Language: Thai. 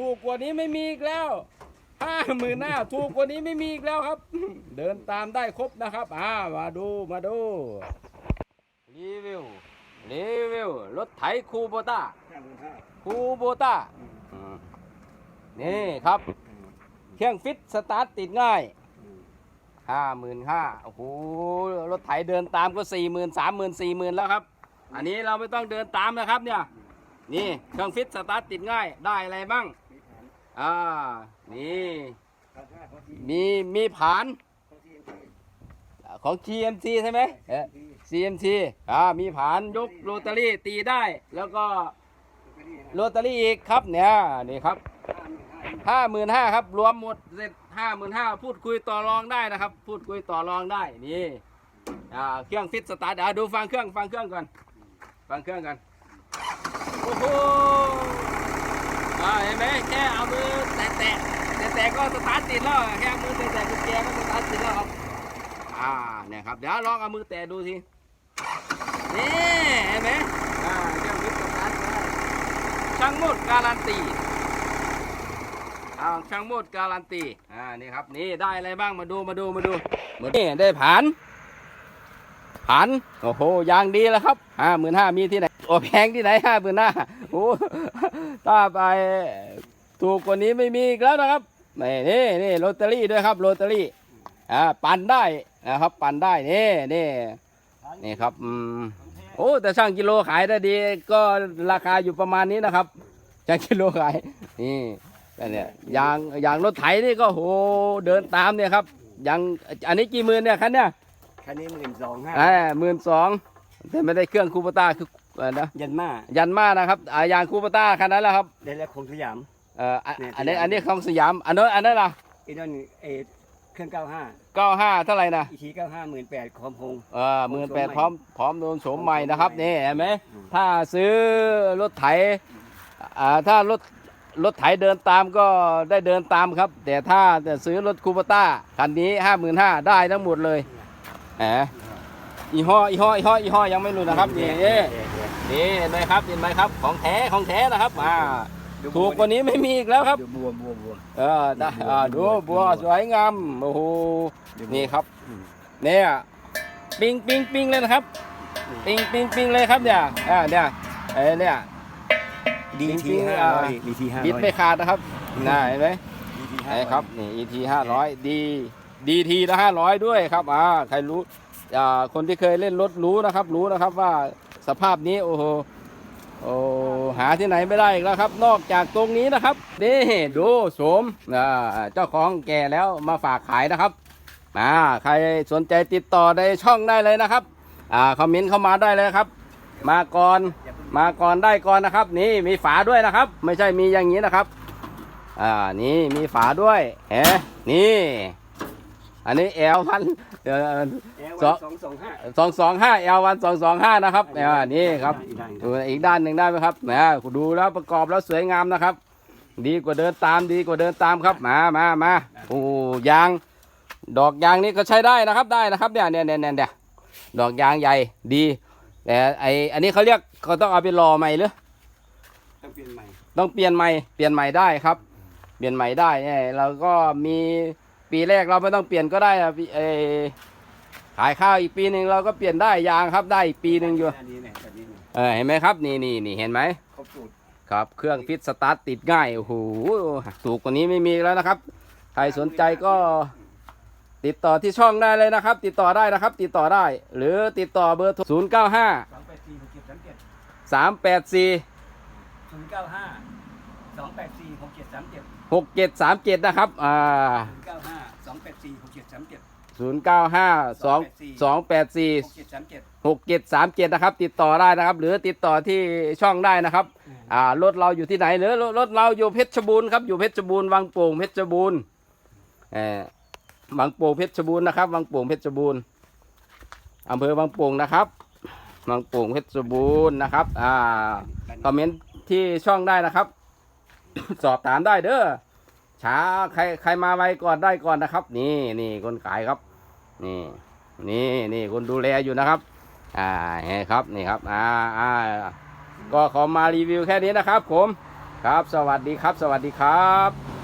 ถูกกว่านี้ไม่มีอีกแล้วห้าหมื่นห้าถูกกว่านี้ไม่มีอีกแล้วครับ เดินตามได้ครบนะครับอ่ามาดูมาดูรีวิวรีวิวรถไถคูโบต้าห้าหมื่นห้าคูโบต้าอืมนี่ครับ เครื่องฟิตสตาร์ทติดง่ายห้าหมื่นห้าโอ้โหรถไถเดินตามก็สี่หมื่นสามหมื่นสี่หมื่นแล้วครับ อันนี้เราไม่ต้องเดินตามนะครับเนี่ย นี่เครื่องฟิตสตาร์ทติดง่ายได้อะไรบ้างมีฐาน อ่า นี่ มีมีผาน ของ GMC ใช่ไหมเอ๊ะ CMT อ่า มีผานยกโรตารี่ตีได้ แล้วก็โรตารี่อีกครับเนี่ยนี่ครับห้าหมื่นห้าห้าหมื่นห้าครับ รวมหมดเสร็จห้าหมื่นห้าพูดคุยต่อรองได้นะครับ พูดคุยต่อรองได้นี่อ่าเครื่องฟิตสตาร์ทอ่าดูฟังเครื่องฟังเครื่องก่อน ฟังเครื่องกันโอ้โห อ่าเห็นไหมแค่เอามือแตะแตะแตะแตะก็สตาร์ทติดแล้วแค่เอามือแตะแตะกุญแจก็สตาร์ทติดแล้วครับอ่าเนี่ยครับเดี๋ยวลองเอามือแตะดูทีนี่เห็นไหมอ่าเครื่องฟิตสตาร์ทได้ช่างมดการันตีอ้าวช่างโมดการันตีอ่านี่ครับนี่ได้อะไรบ้างมาดูมาดูมาดูมานี่ได้ผานผานโอ้โหยางดีแล้วครับห้าหมื่นห้ามีที่ไหนโอ้แพงที่ไหนห้าหมื่นห้า โอ้ถ้าไปถูกกว่านี้ไม่มีอีกแล้วนะครับนี่นี่นี่โรตารี่ด้วยครับโรตารี่อ่าปั่นได้นะครับปั่นได้นี่นี่นี่ครับอืมโอ้แต่ช่างกิโลขายได้ดี ก็ราคาอยู่ประมาณนี้นะครับช่างกิโลขายนี่แต่เนี่ยยางยางรถไถนี่ก็โหเดินตามเนี่ยครับยางอันนี้กี่หมื่นเนี่ยคันเนี่ยคันนี้หมื่นสองห้าอ่าหมื่นสองแต่ไม่ได้เครื่องคูปต้าคือ อะไรนะยันมายันมานะครับอ่ายางคูปต้าคันนั้นแหละครับได้แล้วคงสยาม เอ่ออะเนี่ย อันนี้สยามอันนี้ของสยามอันนั้นอันนั้นล่ะอีนั่นเอเครื่องเก้าห้าเก้าห้าเท่าไหร่นะอีทีเก้าห้าหมื่นแปดคอมพง เออหมื่นแปดโฉมใหม่พร้อมพร้อมโดนโฉมใหม่นะครับโฉมใหม่นี่เห็นไหมอืม ถ้าซื้อรถไถอ่าถ้ารถรถไถเดินตามก็ได้เดินตามครับ แต่ถ้าจะซื้อรถคูปต้าคันนี้ห้าหมื่นห้าได้ทั้งหมดเลยแหมอีห้ออีห้ออีห้ออีห้อยังไม่รู้นะครับนี่นี่ นี่เห็นไหมครับเห็นไหมครับ ของแท้ของแท้นะครับอ่าถูกกว่านี้ไม่มีอีกแล้วครับดูบวมบวมบวมเออได้อ่าดูบัวสวยงามโอ้โหนี่ครับอืมเนี่ยปิงปิงปิงเลยนะครับ ปิงปิงปิงเลยครับเนี่ยอ่าเนี่ยเอ้ยเนี่ยดีจริทีงๆห้าอ่าร้อยดีทีห้าร้อยบิดไม่ขาดนะครับน่าเห็นไหมดีทีไอ้ครับนี่ ET ห้าร้อยดีดีทีละห้าร้อยด้วยครับอ่าใครรู้อ่าคนที่เคยเล่นรถรู้นะครับ รู้นะครับว่า สภาพนี้โอ้โหโอ้หาที่ไหนไม่ได้อีกแล้วครับ นอกจากตรงนี้นะครับนี่ดูโสมเจ้าของแก่แล้วมาฝากขายนะครับอ่าใครสนใจติดต่อในช่องได้เลยนะครับอ่าคอมเมนต์เข้ามาได้เลยครับ มาก่อนมาก่อนได้ก่อนนะครับ นี่มีฝาด้วยนะครับ ไม่ใช่มีอย่างนี้นะครับอ่านี่มีฝาด้วยแหมนี่ อันนี้แอลพันเอลสองสองสองห้าสองสองห้าแอลวันสองสองห้านะครับอ่านี่ครับอีกด้านดูอีกด้านหนึ่งได้ไหมครับนะดูแล้วประกอบแล้วสวยงามนะครับ ดีกว่าเดินตามดีกว่าเดินตามครับมามามาโอ้ยาง ดอกยางนี่ก็ใช้ได้นะครับได้นะครับเนี่ยเนี่ยเนี่ยเนี่ยเนี่ยดอกยางใหญ่ดีแต่ไออันนี้เขาเรียกเขาต้องเอาไปรอใหม่หรือต้องเปลี่ยนใหม่ต้องเปลี่ยนใหม่เปลี่ยนใหม่ได้ครับ เปลี่ยนใหม่ได้เนี่ยเราก็มี ปีแรกเราไม่ต้องเปลี่ยนก็ได้อะพี่เออขายข้าวอีกปีหนึ่งเราก็เปลี่ยนได้ยางครับได้อีกปีหนึ่งอยู่ อันนี้เนี่ยอันนี้เนี่ยเออเห็นไหมครับนี่นี่นี่เห็นไหมครบสูตรครับ เครื่องฟิตสตาร์ทติดง่ายโอ้โหถูกกว่านี้ไม่มีแล้วนะครับ ใครสนใจก็ติดต่อที่ช่องได้เลยนะครับ ติดต่อได้นะครับ ติดต่อได้ หรือติดต่อเบอร์ศูนย์เก้าห้าสองแปดสี่หกเจ็ดสามเจ็ดสามแปดสี่ศูนย์เก้าห้าสองแปดสี่หกเจ็ดสามเจ็ดหกเจ็ดสามเจ็ดนะครับอ่า ศูนย์เก้าห้าส องแปดสี่หกเจ็ดสามเจ็ดศูนย์เก้าห้าสองสองแปดสี่หกเจ็ดสามเจ็ดหกเจ็ดสามเจ็ดนะครับ ติดต่อได้นะครับ หรือติดต่อที่ช่องได้นะครับ อ่ารถเราอยู่ที่ไหนหรือรถรถเราอยู่เพชรบูรณ์ครับอยู่เพชรบูรณ์วังโป่งเพชรบูรณ์เออวังโป่งเพชรบูรณ์นะครับวังโป่งเพชรบูรณ์อำเภอวังโป่งนะครับวังโป่งเพชรบูรณ์นะครับ อ่าคอมเมนต์ที่ช่องได้นะครับ สอบถามได้เด้อ ช้าใครใครมาไวก่อนได้ก่อนนะครับ นี่นี่คนขายครับ นี่นี่นี่คนดูแลอยู่นะครับ อ่าเห็นครับนี่ครับอ่าอ่าก็ขอมารีวิวแค่นี้นะครับ ผม ครับ สวัสดีครับ สวัสดีครับ